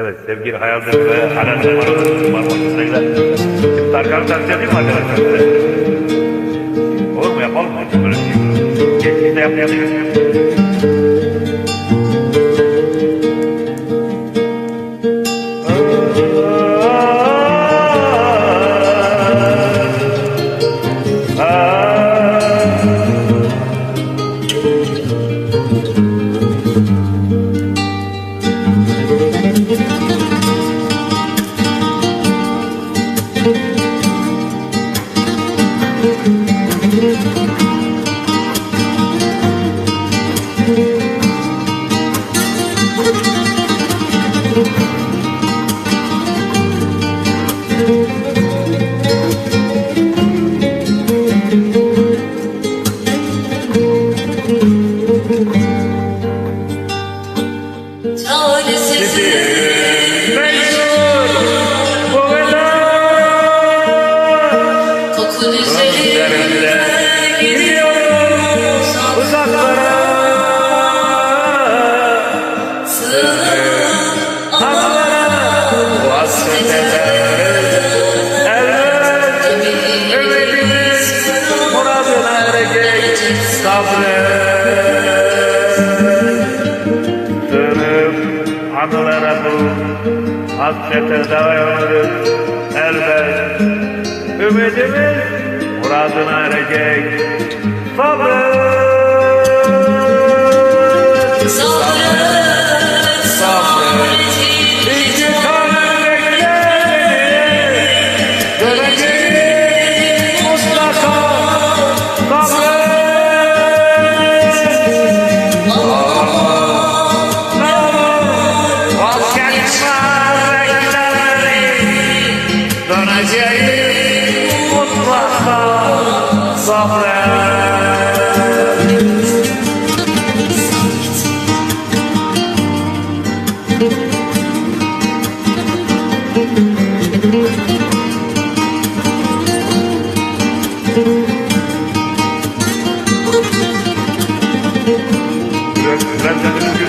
Evet sevgili Hayaldir ve Halal Numara'nın marmacısıyla Tarkan tavsiye edeyim mi arkadaşlar? Olur mu yapalım mı? Böyle bir şey. Geçmişte yapmayalım. Erecek sabret Sığınıp anılara bu hasrete dayanırız elbet Ümidimiz muradına erecek. Sabret sabret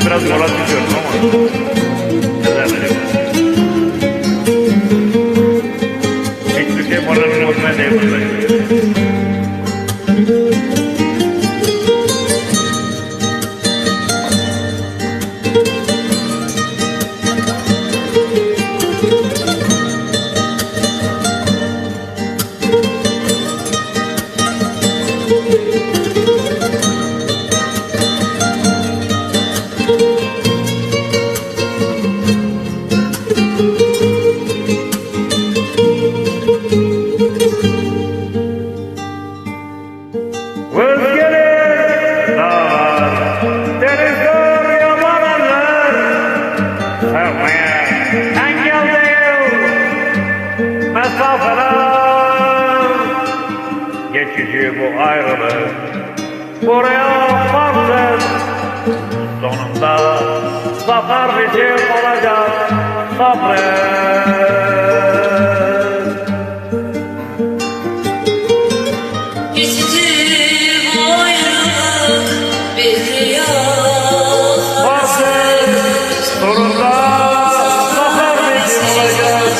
Biraz, moral düşüyorum ama. Şey moralini bozmaya değil buradayım. Geçici bu ayrılık, buraya varsın, sonunda zafer bizim olacak sabret. Geçici bu ayrılık bir rüya sonunda zafer bizim olacak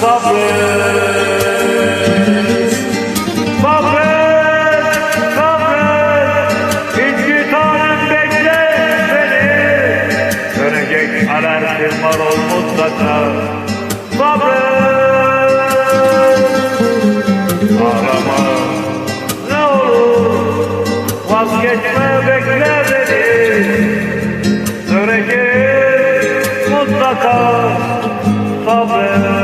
sabret. Alerjim var ol mutlaka. Sabret, ağlama ne olur vazgeçme bekle beni. Dönecek mutlaka sabret.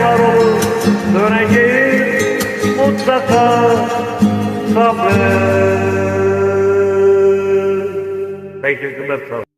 Var olur döneceğim mutlaka sabret. Teşekkürler sağ.